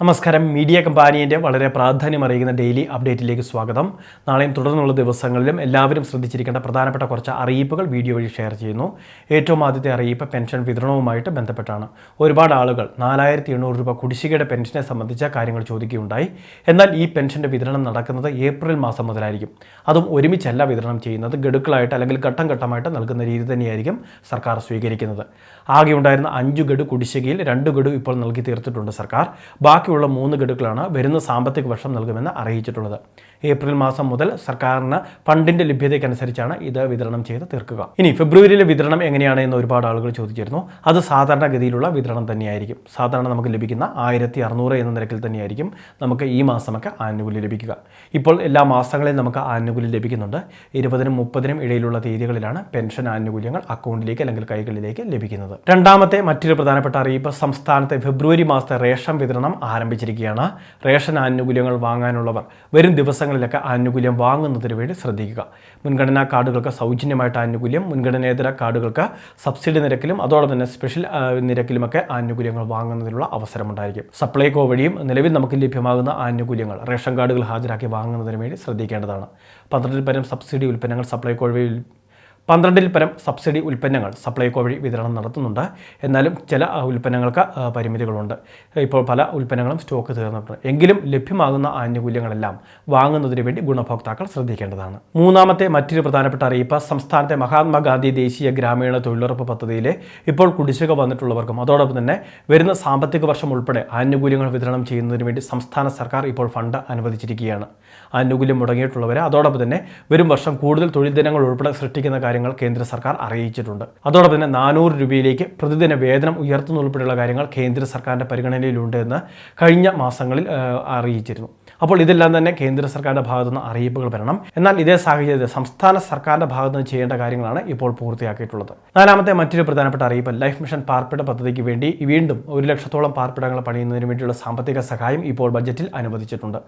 നമസ്കാരം. മീഡിയ കമ്പാനിയന്റെ വളരെ പ്രാധാന്യം അറിയിക്കുന്ന ഡെയിലി അപ്ഡേറ്റിലേക്ക് സ്വാഗതം. നാളെയും തുടർന്നുള്ള ദിവസങ്ങളിലും എല്ലാവരും ശ്രദ്ധിച്ചിരിക്കേണ്ട പ്രധാനപ്പെട്ട കുറച്ച് അറിയിപ്പുകൾ വീഡിയോ വഴി ഷെയർ ചെയ്യുന്നു. ഏറ്റവും ആദ്യത്തെ അറിയിപ്പ് പെൻഷൻ വിതരണവുമായിട്ട് ബന്ധപ്പെട്ടാണ്. ഒരുപാട് ആളുകൾ നാലായിരത്തി എണ്ണൂറ് രൂപ കുടിശ്ശികയുടെ പെൻഷനെ സംബന്ധിച്ച കാര്യങ്ങൾ ചോദിക്കുകയുണ്ടായി. എന്നാൽ ഈ പെൻഷന്റെ വിതരണം നടക്കുന്നത് ഏപ്രിൽ മാസം മുതലായിരിക്കും. അതും ഒരുമിച്ചല്ല വിതരണം ചെയ്യുന്നത്. ഗഡുക്കളായിട്ട് അല്ലെങ്കിൽ ഘട്ടം ഘട്ടമായിട്ട് നൽകുന്ന രീതി തന്നെയായിരിക്കും സർക്കാർ സ്വീകരിക്കുന്നത്. ആകെ ഉണ്ടായിരുന്ന അഞ്ച് ഗഡു കുടിശ്ശികയിൽ രണ്ട് ഗഡു ഇപ്പോൾ നൽകി തീർത്തിട്ടുണ്ട് സർക്കാർ. ബാക്കിയുള്ള മൂന്ന് ഗഡുക്കളാണ് വരുന്ന സാമ്പത്തിക വർഷം നൽകുമെന്ന് അറിയിച്ചിട്ടുള്ളത്. ഏപ്രിൽ മാസം മുതൽ സർക്കാരിന് ഫണ്ടിന്റെ ലഭ്യതയ്ക്കനുസരിച്ചാണ് ഇത് വിതരണം ചെയ്ത് തീർക്കുക. ഇനി ഫെബ്രുവരിയിലെ വിതരണം എങ്ങനെയാണ് എന്ന് ഒരുപാട് ആളുകൾ ചോദിച്ചിരുന്നു. അത് സാധാരണഗതിയിലുള്ള വിതരണം തന്നെയായിരിക്കും. സാധാരണ നമുക്ക് ലഭിക്കുന്ന ആയിരത്തി അറുന്നൂറ് എന്ന നിരക്കിൽ തന്നെയായിരിക്കും നമുക്ക് ഈ മാസമൊക്കെ ആനുകൂല്യം ലഭിക്കുക. ഇപ്പോൾ എല്ലാ മാസങ്ങളിലും നമുക്ക് ആനുകൂല്യം ലഭിക്കുന്നുണ്ട്. ഇരുപതിനും മുപ്പതിനും ഇടയിലുള്ള തീയതികളിലാണ് പെൻഷൻ ആനുകൂല്യങ്ങൾ അക്കൗണ്ടിലേക്ക് അല്ലെങ്കിൽ കൈകളിലേക്ക് ലഭിക്കുന്നത്. രണ്ടാമത്തെ മറ്റൊരു പ്രധാനപ്പെട്ട അറിയിപ്പ് സംസ്ഥാനത്തെ ഫെബ്രുവരി മാസത്തെ റേഷൻ വിതരണം ആരംഭിച്ചിരിക്കുകയാണ്. റേഷൻ ആനുകൂല്യങ്ങൾ വാങ്ങാനുള്ളവർ വരും ദിവസങ്ങളിലൊക്കെ ആനുകൂല്യം വാങ്ങുന്നതിന് വേണ്ടി ശ്രദ്ധിക്കുക. മുൻഗണനാ കാർഡുകൾക്ക് സൗജന്യമായിട്ട് ആനുകൂല്യം മുൻഗണനേതര കാർഡുകൾക്ക് സബ്സിഡി നിരക്കിലും അതോടൊപ്പം തന്നെ സ്പെഷ്യൽ നിരക്കിലുമൊക്കെ ആനുകൂല്യങ്ങൾ വാങ്ങുന്നതിനുള്ള അവസരമുണ്ടായിരിക്കും. സപ്ലൈകോ വഴിയും നിലവിൽ നമുക്ക് ലഭ്യമാകുന്ന ആനുകൂല്യങ്ങൾ റേഷൻ കാർഡുകൾ ഹാജരാക്കി വാങ്ങുന്നതിന് വേണ്ടി ശ്രദ്ധിക്കേണ്ടതാണ്. പന്ത്രണ്ടിൽ പരം സബ്സിഡി ഉൽപ്പന്നങ്ങൾ സപ്ലൈകോ വഴി പന്ത്രണ്ടിൽ പരം സബ്സിഡി ഉൽപ്പന്നങ്ങൾ സപ്ലൈകോ വഴി വിതരണം നടത്തുന്നുണ്ട്. എന്നാലും ചില ഉൽപ്പന്നങ്ങൾക്ക് പരിമിതികളുണ്ട്. ഇപ്പോൾ പല ഉൽപ്പന്നങ്ങളും സ്റ്റോക്ക് തീർന്നിട്ടുണ്ട്. എങ്കിലും ലഭ്യമാകുന്ന ആനുകൂല്യങ്ങളെല്ലാം വാങ്ങുന്നതിന് വേണ്ടി ഗുണഭോക്താക്കൾ ശ്രദ്ധിക്കേണ്ടതാണ്. മൂന്നാമത്തെ മറ്റൊരു പ്രധാനപ്പെട്ട അറിയിപ്പ് സംസ്ഥാനത്തെ മഹാത്മാഗാന്ധി ദേശീയ ഗ്രാമീണ തൊഴിലുറപ്പ് പദ്ധതിയിലെ ഇപ്പോൾ കുടിശ്ശിക വന്നിട്ടുള്ളവർക്കും അതോടൊപ്പം തന്നെ വരുന്ന സാമ്പത്തിക വർഷം ഉൾപ്പെടെ ആനുകൂല്യങ്ങൾ വിതരണം ചെയ്യുന്നതിന് വേണ്ടി സംസ്ഥാന സർക്കാർ ഇപ്പോൾ ഫണ്ട് അനുവദിച്ചിരിക്കുകയാണ്. ആനുകൂല്യം മുടങ്ങിയിട്ടുള്ളവരെ അതോടൊപ്പം തന്നെ വരും വർഷം കൂടുതൽ തൊഴിൽ ദിനങ്ങൾ ഉൾപ്പെടെ സൃഷ്ടിക്കുന്ന കാര്യങ്ങൾ കേന്ദ്ര സർക്കാർ അറിയിച്ചിട്ടുണ്ട്. അതോടൊപ്പം തന്നെ നാനൂറ് രൂപയിലേക്ക് പ്രതിദിന വേതനം ഉയർത്തുന്ന ഉൾപ്പെടെയുള്ള കാര്യങ്ങൾ കേന്ദ്ര സർക്കാരിന്റെ പരിഗണനയിലുണ്ട് എന്ന് കഴിഞ്ഞ മാസങ്ങളിൽ അറിയിച്ചിരുന്നു. അപ്പോൾ ഇതെല്ലാം തന്നെ കേന്ദ്ര സർക്കാരിന്റെ ഭാഗത്തു നിന്ന് അറിയിപ്പുകൾ വരണം. എന്നാൽ ഇതേ സാഹചര്യത്തിൽ സംസ്ഥാന സർക്കാരിന്റെ ഭാഗത്തുനിന്ന് ചെയ്യേണ്ട കാര്യങ്ങളാണ് ഇപ്പോൾ പൂർത്തിയാക്കിയിട്ടുള്ളത്. നാലാമത്തെ മറ്റൊരു പ്രധാനപ്പെട്ട അറിയിപ്പ് ലൈഫ് മിഷൻ പാർപ്പിട പദ്ധതിക്ക് വേണ്ടി വീണ്ടും ഒരു ലക്ഷത്തോളം പാർപ്പിടങ്ങൾ പണിയുന്നതിന് വേണ്ടിയുള്ള സാമ്പത്തിക സഹായം ഇപ്പോൾ ബജറ്റിൽ അനുവദിച്ചിട്ടുണ്ട്.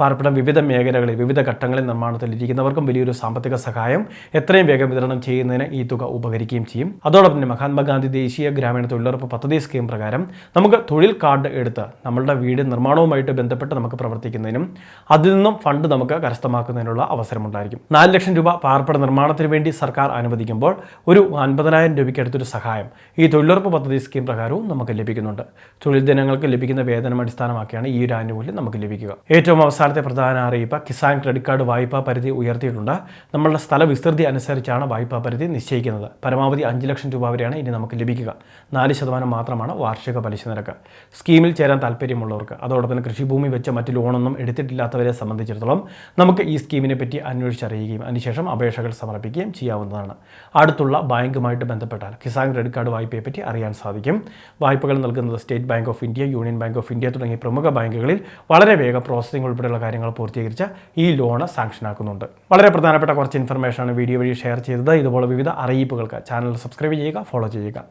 പാർപ്പിടം വിവിധ മേഖലകളിൽ വിവിധ ഘട്ടങ്ങളിൽ നിർമ്മാണത്തിലിരിക്കുന്നവർക്കും വലിയൊരു സാമ്പത്തിക സഹായം എത്രയും വേഗം വിതരണം ചെയ്യുന്നതിന് ഈ തുക ഉപകരിക്കുകയും ചെയ്യും. അതോടൊപ്പം തന്നെ മഹാത്മാഗാന്ധി ദേശീയ ഗ്രാമീണ തൊഴിലുറപ്പ് പദ്ധതി സ്കീം പ്രകാരം നമുക്ക് തൊഴിൽ കാർഡ് എടുത്ത് നമ്മളുടെ വീട് നിർമ്മാണവുമായിട്ട് ബന്ധപ്പെട്ട് നമുക്ക് പ്രവർത്തിക്കുന്നതിനും അതിൽ നിന്നും ഫണ്ട് നമുക്ക് കരസ്ഥമാക്കുന്നതിനുള്ള അവസരമുണ്ടായിരിക്കും. നാല് ലക്ഷം രൂപ പാർപ്പിട നിർമ്മാണത്തിന് വേണ്ടി സർക്കാർ അനുവദിക്കുമ്പോൾ ഒരു അൻപതിനായിരം രൂപയ്ക്ക് അടുത്തൊരു സഹായം ഈ തൊഴിലുറപ്പ് പദ്ധതി സ്കീം പ്രകാരവും നമുക്ക് ലഭിക്കുന്നുണ്ട്. തൊഴിൽ ദിനങ്ങൾക്ക് ലഭിക്കുന്ന വേതനം അടിസ്ഥാനമാക്കിയാണ് ഈ ഒരു ആനുകൂല്യം നമുക്ക് ലഭിക്കുക. ഏറ്റവും അവസാനത്തെ പ്രധാന അറിയിപ്പ് കിസാൻ ക്രെഡിറ്റ് കാർഡ് വായ്പാ പരിധി ഉയർത്തിയിട്ടുണ്ട്. നമ്മളുടെ സ്ഥല വിസ്തൃതി അനുസരിച്ചാണ് വായ്പാ പരിധി നിശ്ചയിക്കുന്നത്. പരമാവധി അഞ്ച് ലക്ഷം രൂപ വരെയാണ് ഇനി നമുക്ക് ലഭിക്കുക. നാല് ശതമാനം മാത്രമാണ് വാർഷിക പലിശ നിരക്ക്. സ്കീമിൽ ചേരാൻ താല്പര്യമുള്ളവർക്ക് അതോടൊപ്പം കൃഷിഭൂമി വെച്ച മറ്റ് ലോണൊന്നും എടുത്തിട്ടില്ലാത്തവരെ സംബന്ധിച്ചിടത്തോളം നമുക്ക് ഈ സ്കീമിനെ പറ്റി അന്വേഷിച്ചറിയുകയും അതിനുശേഷം അപേക്ഷകൾ സമർപ്പിക്കുകയും ചെയ്യാവുന്നതാണ്. അടുത്തുള്ള ബാങ്കുമായിട്ട് ബന്ധപ്പെട്ടാൽ കിസാൻ ക്രെഡിറ്റ് കാർഡ് വായ്പയെ പറ്റി അറിയാൻ സാധിക്കും. വായ്പകൾ നൽകുന്നത് state bank of India union bank of India തുടങ്ങിയ പ്രമുഖ ബാങ്കുകളിൽ വളരെ വേഗം പ്രോസസ്സിംഗ് ഉൾപ്പെടെയുള്ള കാര്യങ്ങൾ പൂർത്തീകരിച്ച് ഈ ലോണ് സാങ്ഷൻ ആക്കുന്നുണ്ട് വളരെ പ്രധാനപ്പെട്ട കുറച്ച് ഇൻഫർമേഷനാണ് വീഡിയോ വഴി ഷെയർ ചെയ്തത്. ഇതുപോലെ വിവിധ അറിയിപ്പുകൾക്ക് ചാനൽ സബ്സ്ക്രൈബ് ചെയ്യുക ഫോളോ ചെയ്യുക.